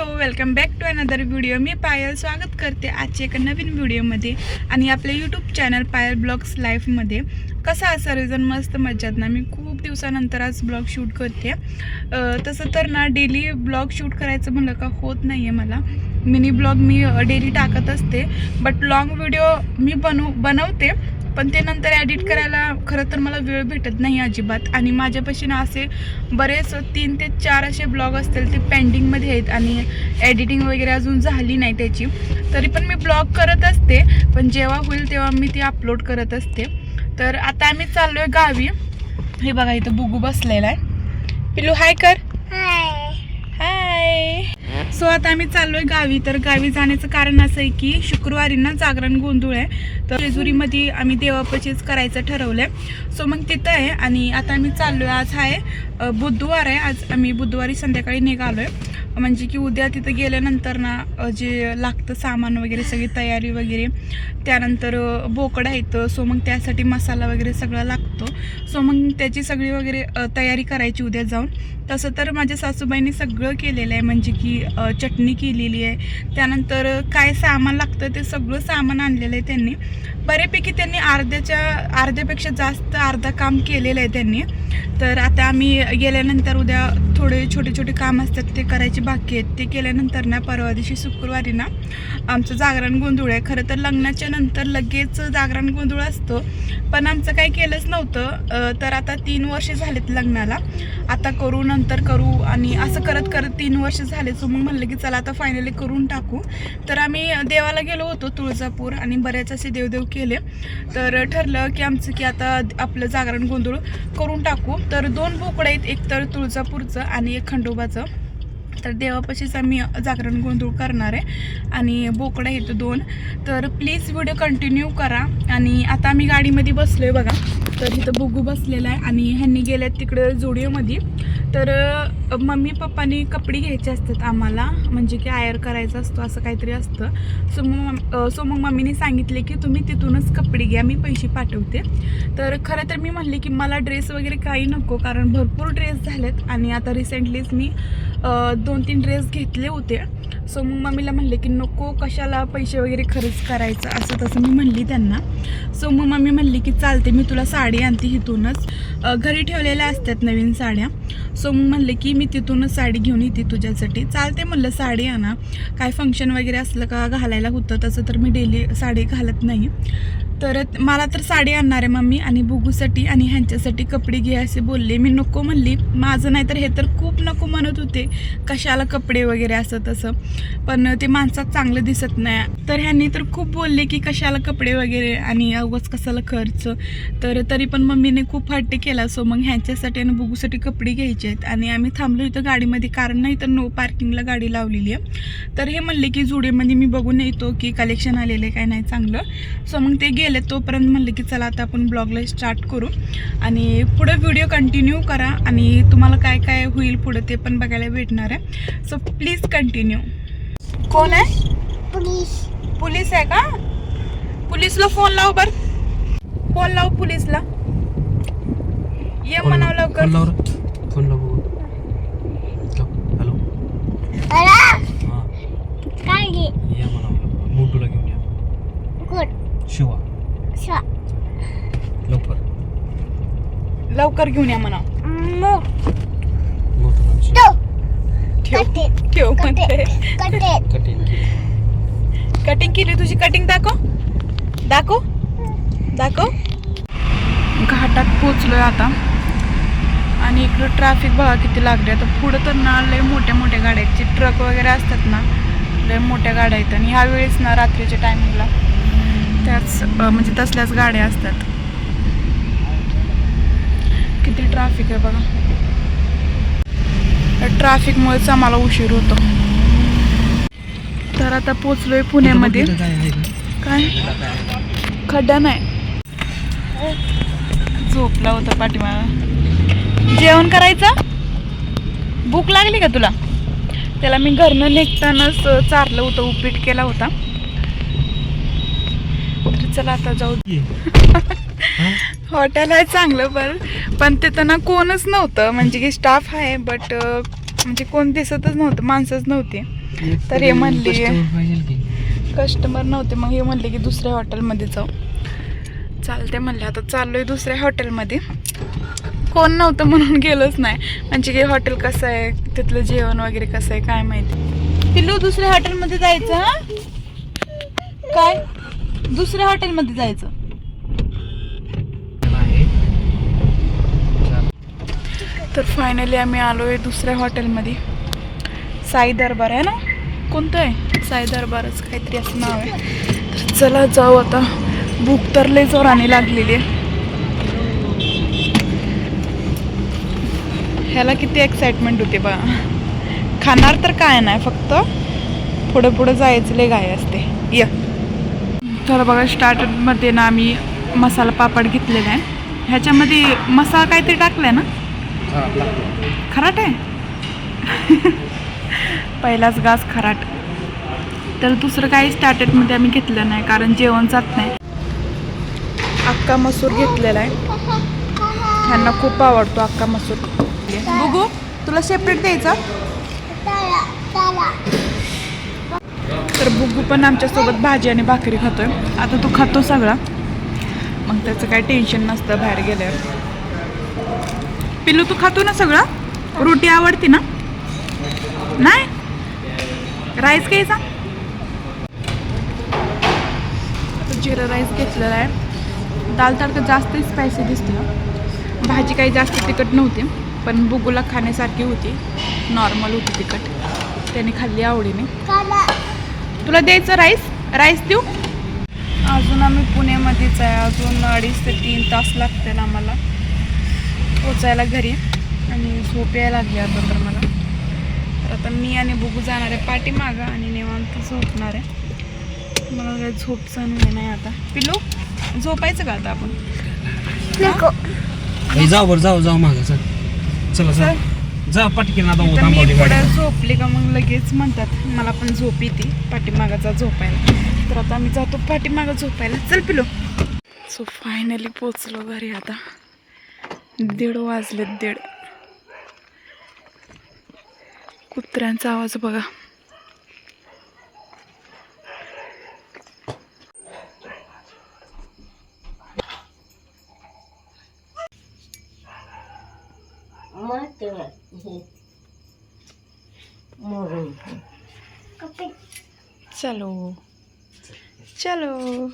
Hello welcome back to another video मी पायल स्वागत करते आजच्या एका नवीन व्हिडिओमध्ये आणि आपल्या यूट्यूब चॅनल पायल ब्लॉग्स लाईफमध्ये कसा आहे सर्वजण? मस्त मज्जात ना? मी खूप दिवसानंतर आज ब्लॉग शूट करते. तसं तर ना डेली ब्लॉग शूट करायचं म्हणलं का होत नाही आहे मला. मिनी ब्लॉग मी डेली टाकत असते. बट लॉंग व्हिडिओ मी बनव बनवते. पण ते नंतर ॲडिट करायला खरं तर मला वेळ भेटत नाही अजिबात. आणि माझ्यापाशी ना असे बरेच तीन ते चार असे ब्लॉग असतील ते पेंडिंगमध्ये आहेत आणि एडिटिंग वगैरे अजून झाली नाही त्याची. तरी पण मी ब्लॉग करत असते. पण जेव्हा होईल तेव्हा मी ती अपलोड करत असते. तर आता आम्ही चाललो आहे गावी. हे बघा इथं बुगू बसलेला आहे. पिलू हाय कर. हाय सो आता आम्ही चाललोय गावी. तर गावी जाण्याचं कारण असं आहे की शुक्रवारी ना जागरण गोंधळ आहे. तर जेजुरीमध्ये आम्ही देवापचीच करायचं ठरवलंय. सो मग तिथं आहे आणि आता आम्ही चाललोय. आज आहे बुधवार आहे. आज आम्ही बुधवारी संध्याकाळी निघालोय. म्हणजे की उद्या तिथं गेल्यानंतर ना जे लागतं सामान वगैरे सगळी तयारी वगैरे त्यानंतर बोकडं बोकड आहेत. सो मग त्यासाठी मसाला वगैरे सगळा लागतो. सो मग त्याची सगळी वगैरे तयारी करायची उद्या जाऊन. तसं तर माझ्या सासूबाईंनी सगळं केलेलं आहे. म्हणजे की चटणी केलेली आहे. त्यानंतर काय सामान लागतं ते सगळं सामान आणलेलं आहे त्यांनी. बऱ्यापैकी त्यांनी अर्ध्याच्या अर्ध्यापेक्षा जास्त अर्धा काम केलेलं आहे त्यांनी. तर आता आम्ही गेल्यानंतर उद्या थोडे छोटे छोटे काम असतात ते करायचे बाकी आहेत. ते केल्यानंतर ना परवा दिवशी शुक्रवारी ना आमचं जागरण गोंधळ आहे. खरं तर लग्नाच्या नंतर लगेच जागरण गोंधळ असतो. पण आमचं काही केलंच नव्हतं. तर आता तीन वर्ष झालेत लग्नाला. आता करू नंतर करू आणि असं करत करत तीन वर्ष झाले. सो मग म्हणलं की चला आता फायनली करून टाकू. तर आम्ही देवाला गेलो होतो तुळजापूर आणि बऱ्याच असे देवदेव केले. तर ठरलं की आमचं की आता आपलं जागरण गोंधळ करून टाकू. तर दोन बोकडं आहेत. एक तर तुळजापूरचं आणि एक खंडोबाचं. तर देवापाशीच आम्ही जागरण गोंधळ करणार आहे. आणि बोकडं येतो दोन. तर प्लीज व्हिडिओ कंटिन्यू करा. आणि आता आम्ही गाडीमध्ये बसलो आहे बघा. तर इथं बुगू बसलेला आहे. आणि ह्यांनी गेल्यात तिकडं जुडिओमध्ये तर मम्मी पप्पानी कपडे घ्यायचे असतात आम्हाला. म्हणजे की आयर करायचा असतो असं काहीतरी असतं. सो मग सो मग मम्मीने सांगितले की तुम्ही तिथूनच कपडे घ्या मी पैसे पाठवते. तर खरं तर मी म्हणले की मला ड्रेस वगैरे काही नको कारण भरपूर ड्रेस झालेत. आणि आता रिसेंटलीच मी दोन तीन ड्रेस घेतले होते. सो मग मम्मीला म्हणले की नको कशाला पैसे वगैरे खर्च करायचं? असं तसं मी म्हणली त्यांना. सो मग मम्मी म्हणली की चालते मी तुला साडी आणते इथूनच. घरी ठेवलेल्या असतात नवीन साड्या. सो मग म्हणले की मी तिथूनच साडी घेऊन येते तुझ्यासाठी. चालते म्हणलं साडी आणा. काय फंक्शन वगैरे असलं का घालायला होतं तसं तर मी डेली साडी घालत नाही. तर मला तर साडी आणणार आहे मम्मी आणि बुगूसाठी आणि ह्यांच्यासाठी कपडे घे असे बोलले. मी नको म्हणली. माझं नाही तर हे तर खूप नको म्हणत होते. कशाला कपडे वगैरे असं तसं. पण ते माणसात चांगलं दिसत नाही. तर ह्यांनी तर खूप बोलले की कशाला कपडे वगैरे आणि अवघच कशाला खर्च. तर तरी पण मम्मीने खूप हट्ट केला. सो मग ह्यांच्यासाठी आणि बुगूसाठी कपडे घ्यायचे आहेत. आणि आम्ही थांबलो इथं गाडीमध्ये. कारण नाही तर नो पार्किंगला गाडी लावलेली आहे. तर हे म्हणले की जुडेमध्ये मी बघून येतो की कलेक्शन आलेलं आहे काय नाही चांगलं. सो मग ते गेले. तोपर्यंत म्हणले की चला आता आपण ब्लॉगला स्टार्ट करू. आणि पुढे व्हिडिओ कंटिन्यू करा आणि तुम्हाला काय काय होईल पुढं ते पण बघायला भेटणार आहे. सो प्लीज कंटिन्यू कोण आहे? पोलीस. पोलीस आहे का? पोलीसला फोन लाव बर. फोन लाव पोलीसला. ये म्हणावं लवकर. फोन लाव. हॅलो अरे हां काय घे या म्हणावं मोटूला घेऊन या गुड शिवा शा लवकर लवकर घेऊन या म्हणा. मो मोटूला आणि तो ठेव कटे ठेव कटे म्हणते. कटे कठीण कटिंग केली. तुझी कटिंग दाखव. दाखव. दाखव. घाटात पोचलोय आता. आणि इकडं ट्रॅफिक बघा किती लागले आता पुढं तर ना लय मोठ्या मोठ्या गाड्या आहेत. जे ट्रक वगैरे असतात ना लय मोठ्या गाड्या आहेत. आणि ह्या वेळेस ना रात्रीच्या टायमिंगला त्याच म्हणजे तसल्याच गाड्या असतात किती ट्रॅफिक आहे बघा. ट्रॅफिकमुळेच आम्हाला उशीर होतो. तर आता पोचलोय पुण्यामध्ये. काय खड्डा नाही. झोपला होता पाठीमागा. जेवण करायचं? भूक लागली का तुला? त्याला मी घरनं निघतानाच चारलं होतं उपीट केला होता. तर चला आता जाऊ? हॉटेल आहे चांगलं पण पण तिथं ना कोणच नव्हतं. म्हणजे की स्टाफ आहे बट म्हणजे कोण दिसतच नव्हतं. माणसंच नव्हती. तर हे म्हणली- कस्टमर नव्हते. मग हे म्हणले की दुसऱ्या हॉटेलमध्ये जाऊ. चालते म्हणले. आता चाललोय दुसऱ्या हॉटेलमध्ये. कोण नव्हतं म्हणून गेलोच नाही. म्हणजे की हॉटेल कसं आहे? तिथलं जेवण वगैरे कसं आहे? काय माहिती. पिल्लू दुसऱ्या हॉटेलमध्ये जायचं काय? दुसऱ्या हॉटेलमध्ये जायचं आहे तर फायनली आम्ही आलो आहे दुसऱ्या हॉटेलमध्ये साई दरबार आहे ना? कोणतं आहे? साई दरबारच काहीतरी असं नाव आहे. तर चला जाऊ आता. भूक तर लय जोराने लागलेली आहे. ह्याला किती एक्साइटमेंट होते बा. खाणार तर काय नाही फक्त पुढं पुढं जायचं लय घाई असते. य. तर बघा स्टार्टरमध्ये ना आम्ही मसाला पापड घेतलेला आहे. ह्याच्यामध्ये मसाला काहीतरी टाकला आहे ना? लागतो खराट आहे? पहिलाच घास खराट. तर दुसरं काही स्टार्टेडमध्ये आम्ही घेतलं नाही कारण जेवण जात नाही. अक्का मसूर घेतलेला आहे. ह्यांना खूप आवडतो अक्का मसूर. बघू तुला सेपरेट द्यायचा? तर बुगू पण आमच्यासोबत भाजी आणि भाकरी खातोय. आता तो खातो सगळा. मग त्याचं काही टेन्शन नसतं बाहेर गेल्यावर. पिल्लू तू खातो ना सगळं? रोटी आवडते ना? नाही? राईस घ्यायचा? जिरा राईस घेतलेला आहे. दाल तडका जास्त स्पायसी दिसते भाजी काही जास्त तिखट नव्हती पण बुगुला खाण्यासारखी होती. नॉर्मल होती तिखट. त्याने खाल्ली आवडीने. तुला द्यायचं राईस राईस देऊ? अजून आम्ही पुण्यामध्येच आहे. अजून अडीच ते तीन तास लागतील आम्हाला. पोचायला घरी. आणि झोप यायला लागली आता तर मला. तर आता मी आणि बुगू जाणार आहे पाठीमागं आणि निवांत झोपणार आहे. मला काही झोपचं नाही नाही आता. पिलू झोपायचं का आता आपण? जाऊ बरं जाऊ जाऊ मागं चल. चला चल. जा पटकीन आता झोपली का मग लगेच म्हणतात मला पण झोप येते पाठीमागाचा झोपायला. तर आता आम्ही जातो पाठीमागं झोपायला. चल पिलो सो फायनली पोचलो घरी आता. दीड वाजले दीड. कुत्र्यांचा आवाज बघा. चलो. चलो.